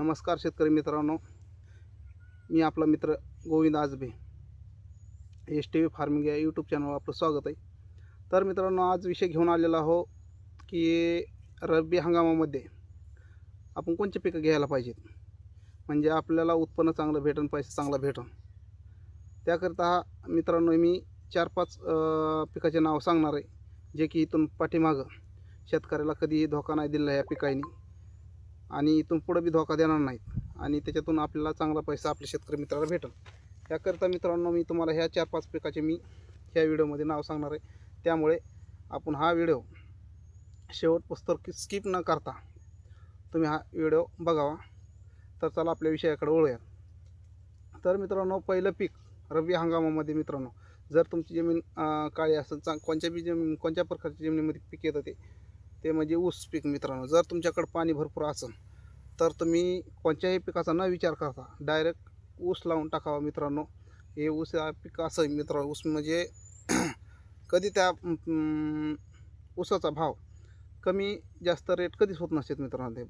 नमस्कार शेतकरी मित्रांनो. मी आपला मित्र Govind Ajabe. S T V farming या यूट्यूब चॅनलवर आपलं स्वागत आहे. तर मित्रांनो आज विषय घेऊन आलेला आहो की रब्बी हंगामामध्ये आपण कोणते पिकं घ्यायला पाहिजेत? म्हणजे आपल्याला उत्पन्न चांगलं भेटन पैसा चांगला भेटन. त्याकरिता मित्रांनो मी चार पाच पिकाचे नाव सांगणार आहे जे की इथून पाठीमागं शेतकऱ्याला कधीही धोका नाही दिला या पिकांनी आणि इथून पुढं बी धोका देणार नाहीत. आणि त्याच्यातून आपल्याला चांगला पैसा आपल्या शेतकरी मित्राला भेटेल. त्याकरता मित्रांनो मी तुम्हाला ह्या चार पाच पिकाचे मी ह्या व्हिडिओमध्ये नाव सांगणार आहे. त्यामुळे आपण हा व्हिडिओ शेवट पुस्तक स्किप न करता तुम्ही हा व्हिडिओ बघावा. तर चला आपल्या विषयाकडे वळूया तर मित्रांनो पहिलं पीक रब्बी हंगामामध्ये मित्रांनो जर तुमची जमीन काळी असेल चांग कोणत्या बी जमीन कोणत्या प्रकारच्या जमिनीमध्ये पीक येतं ते ते म्हणजे ऊस पीक मित्रांनो जर तुमच्याकडं पाणी भरपूर असेल तर तुम्ही कोणत्याही पिकाचा न विचार करता डायरेक्ट ऊस लावून टाकावा मित्रांनो. हे ऊस या पीक असं मित्रांनो ऊस म्हणजे कधी त्या ऊसाचा भाव कमी जास्त रेट कधीच होत नसतात मित्रांनो ते.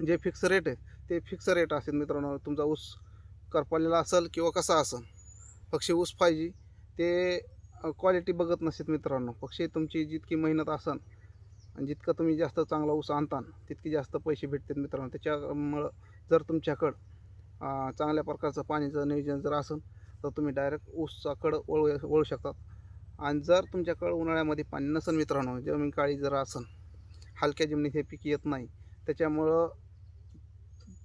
जे फिक्स रेट आहे ते फिक्स रेट असेल मित्रांनो. तुमचा ऊस करपालेला असेल किंवा कसा असेल पक्षी ऊस पाहिजे ते क्वालिटी बघत नसतात मित्रांनो. पक्षी तुमची जितकी मेहनत असेल आणि जितकं तुम्ही जास्त चांगला ऊस आणता तितके जास्त पैसे भेटतात मित्रांनो. त्याच्यामुळं जर तुमच्याकडं चांगल्या प्रकारचं पाण्याचं नियोजन जर असेल तर तुम्ही डायरेक्ट ऊसाकडं वळू वळू शकतात. आणि जर तुमच्याकडं उन्हाळ्यामध्ये पाणी नसेल मित्रांनो जमीन काळी जर असेल हलक्या जमिनीत हे पीक येत नाही त्याच्यामुळं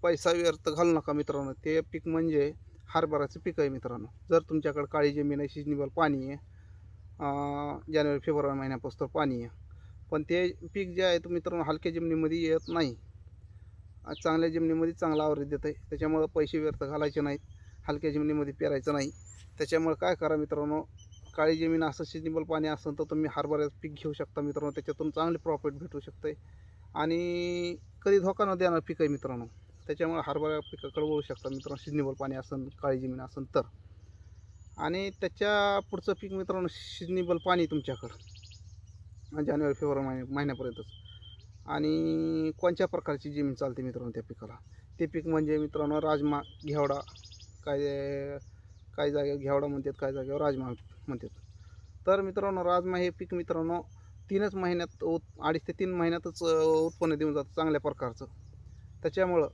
पैसा व्यर्थ घालू नका मित्रांनो. ते पीक म्हणजे हरभराचं पीक आहे मित्रांनो. जर तुमच्याकडं काळी जमीन आहे सिजनेबल पाणी आहे जानेवारी फेब्रुवारी महिन्यापासून पाणी आहे. पण ते पीक जे आहे तो मित्रांनो हलक्या जमिनीमध्ये येत नाही. चांगल्या जमिनीमध्ये चांगला आवरेज देत आहे त्याच्यामुळं पैसे व्यर्थ घालायचे नाहीत. हलक्या जमिनीमध्ये पेरायचं नाही. त्याच्यामुळं काय करा मित्रांनो काळी जमीन असं सिजनेबल पाणी असेल तर तुम्ही हरभऱ्याचं पीक घेऊ शकता मित्रांनो. त्याच्यातून चांगले प्रॉफिट भेटू शकते आणि कधी धोका न देणार पीक आहे मित्रांनो. त्याच्यामुळे हरभरा पिकाकडे वळू शकता मित्रांनो सिजनेबल पाणी असेल काळी जमीन असेल तर. आणि त्याच्या पुढचं पीक मित्रांनो सिजनेबल पाणी तुमच्याकडं. जानेवारी फेब्रुवारी महिन्या महिन्यापर्यंतच. आणि कोणत्या प्रकारची जमीन चालते मित्रांनो त्या पिकाला? ते पीक म्हणजे मित्रांनो राजमा घेवडा काय काय जागेवर घेवडा म्हणतात काही जागेवर राजमा म्हणतात. तर मित्रांनो राजमा हे पीक मित्रांनो तीनच महिन्यात उत अडीच ते तीन महिन्यातच उत्पन्न देऊन जातं चांगल्या प्रकारचं. त्याच्यामुळं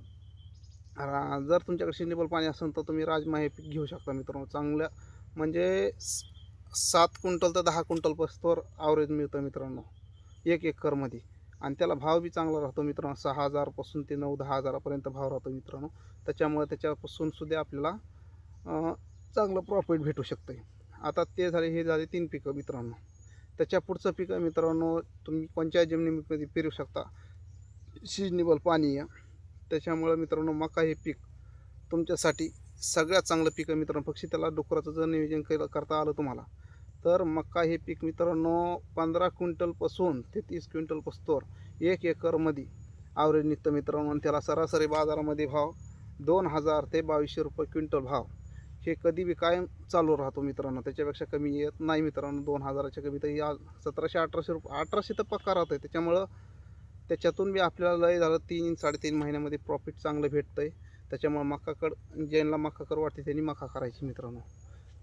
रा जर तुमच्याकडे सिजनेबल पाणी असेल तर तुम्ही राजमा हे पीक घेऊ शकता मित्रांनो. चांगल्या म्हणजे सात क्विंटल तर दहा क्विंटल पस्तोर ॲव्हरेज मिळतं मित्रांनो. एक एकरमध्ये आणि त्याला भाव बी चांगला राहतो मित्रांनो. सहा हजारपासून ते नऊ दहा हजारापर्यंत भाव राहतो मित्रांनो. त्याच्यामुळे त्याच्यापासून सुद्धा आपल्याला चांगलं प्रॉफिट भेटू शकतं आता ते झाले हे झाले तीन पिकं मित्रांनो. त्याच्या पुढचं पिकं मित्रांनो तुम्ही कोणत्या जमिनीमध्ये पेरू शकता. सिजनेबल पाणी आहे. त्याच्यामुळं मित्रांनो मका हे पीक तुमच्यासाठी सगळ्यात चांगलं पीक आहे मित्रांनो. पक्षी त्याला डुकराचं जर नियोजन केलं करता आलं तुम्हाला तर मका हे पीक मित्रांनो पंधरा क्विंटलपासून ते तीस क्विंटल पस्तोर एक एकरमध्ये ॲव्हरेज निघतं मित्रांनो. त्याला सरासरी बाजारामध्ये भाव दोन हजार ते बावीसशे रुपये क्विंटल भाव. हे कधी बी कायम चालू राहतो मित्रांनो. त्याच्यापेक्षा कमी येत नाही मित्रांनो. दोन हजाराच्या कमी तर या सतराशे अठराशे रुपये अठराशे तर पक्का राहतं आहे त्याच्यामुळं त्याच्यातून बी आपल्याला लय झालं तीन साडेतीन महिन्यामध्ये प्रॉफिट चांगलं भेटतं आहे त्याच्यामुळं मकाकड ज्यांना मकाकड वाटते त्यांनी मका करायची मित्रांनो.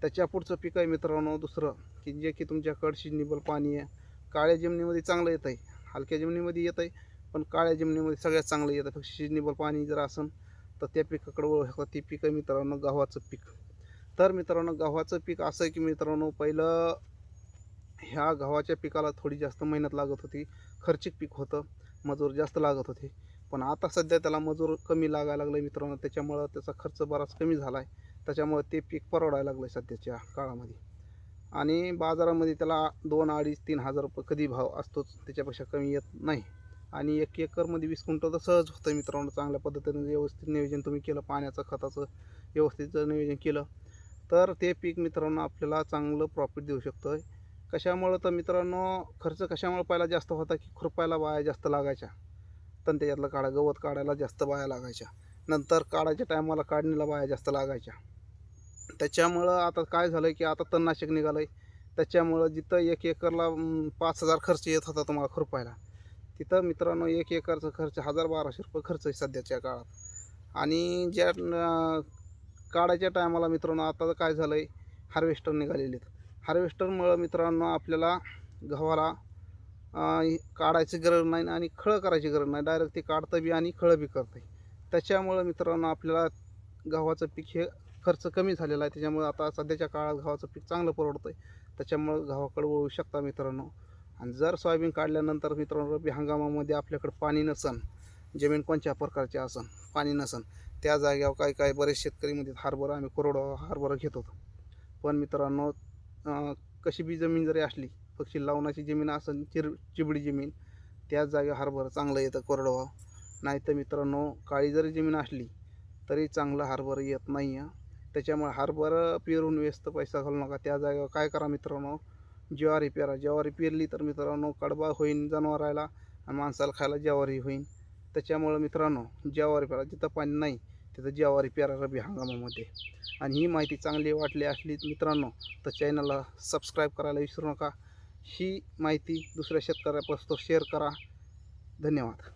त्याच्या पुढचं पीक आहे मित्रांनो दुसरं की जे की तुमच्याकडं शिजनेबल पाणी आहे. काळ्या जमिनीमध्ये चांगलं येत आहे हलक्या जमिनीमध्ये येत आहे पण काळ्या जमिनीमध्ये सगळ्यात चांगलं येतं. फक्त शिजनेबल पाणी जर असेल तर त्या पिकाकडं ओळख ते पीक आहे मित्रांनो गव्हाचं पीक. तर मित्रांनो गव्हाचं पीक असं आहे की मित्रांनो पहिलं ह्या गव्हाच्या पिकाला थोडी जास्त मेहनत लागत होती. खर्चिक पीक होतं मजूर जास्त लागत होते. पण आता सध्या त्याला मजूर कमी लागायला लागलं मित्रांनो. त्याच्यामुळं त्याचा खर्च बराच कमी झाला आहे त्याच्यामुळं ते पीक परवडायला लागलं आहे सध्याच्या काळामध्ये. आणि बाजारामध्ये त्याला दोन अडीच तीन हजार रुपये कधी भाव असतोच त्याच्यापेक्षा कमी येत नाही. आणि एक एकरमध्ये वीस क्विंटल तर सहज होतं मित्रांनो चांगल्या पद्धतीने व्यवस्थित नियोजन तुम्ही केलं पाण्याचं खताचं व्यवस्थित जर नियोजन केलं तर ते पीक मित्रांनो आपल्याला चांगलं प्रॉफिट देऊ शकतं कशामुळं तर मित्रांनो खर्च कशामुळे पहिला जास्त होता की खुरपायला बाया जास्त लागायच्या? पण त्याच्यातलं काढा गवत काढायला जास्त बाया लागायच्या. नंतर काढायच्या टायमाला काढणीला बाया जास्त लागायच्या. त्याच्यामुळं आता काय झालं की आता तणनाशक निघालं आहे त्याच्यामुळं जिथं एक एकरला पाच हजार खर्च येत होता तुम्हाला खुरपायला तिथं मित्रांनो एक एकरचा खर्च हजार बाराशे रुपये खर्च आहे सध्याच्या काळात. आणि ज्या काढायच्या टायमाला मित्रांनो आता काय झालं आहे हार्वेस्टर निघालेले आहेत हार्वेस्टरमुळं मित्रांनो आपल्याला गव्हाला काढायची गरज नाही आणि खळं करायची गरज नाही. डायरेक्ट ते काढतं बी आणि खळं बी करतं त्याच्यामुळं मित्रांनो आपल्याला गव्हाचं पीक हे खर्च कमी झालेला आहे. त्याच्यामुळे आता सध्याच्या काळात गव्हाचं पीक चांगलं परवडतं आहे त्याच्यामुळं गव्हाकडे वळू शकता मित्रांनो. आणि जर सोयाबीन काढल्यानंतर मित्रांनो रब्बी हंगामामध्ये आपल्याकडे पाणी नसन जमीन कोणत्या प्रकारची असन पाणी नसन त्या जाग्यावर काही काही बरेच शेतकरी म्हणतात हरभरा आम्ही कोरडवा हरभरा घेत होतो. पण मित्रांनो कशी बी जमीन जरी असली पक्षी लावण्याची जमीन असेल चिर चिबडी जमीन त्याच जागेवर हरभरा चांगलं येतं कोरडवाव नाही तर मित्रांनो काळी जरी जमीन असली तरी चांगलं हरभरा येत नाही आहे त्याच्यामुळे हरभरा पेरून व्यस्त पैसा घालू नका. त्या जागेवर काय करा मित्रांनो ज्वारी पेरा. ज्वारी पेरली तर मित्रांनो कडबा होईन जनावरायला आणि माणसाला खायला ज्वारी होईन. त्याच्यामुळं मित्रांनो ज्वारी पेरा. जिथं पाणी नाही तिथं ज्वारी पेरा रबी हंगामामध्ये. आणि ही माहिती चांगली वाटली असली मित्रांनो तर चॅनलला सबस्क्राईब करायला विसरू नका. ही माहिती दुसऱ्या शेतकऱ्यापासून शेअर करा. धन्यवाद.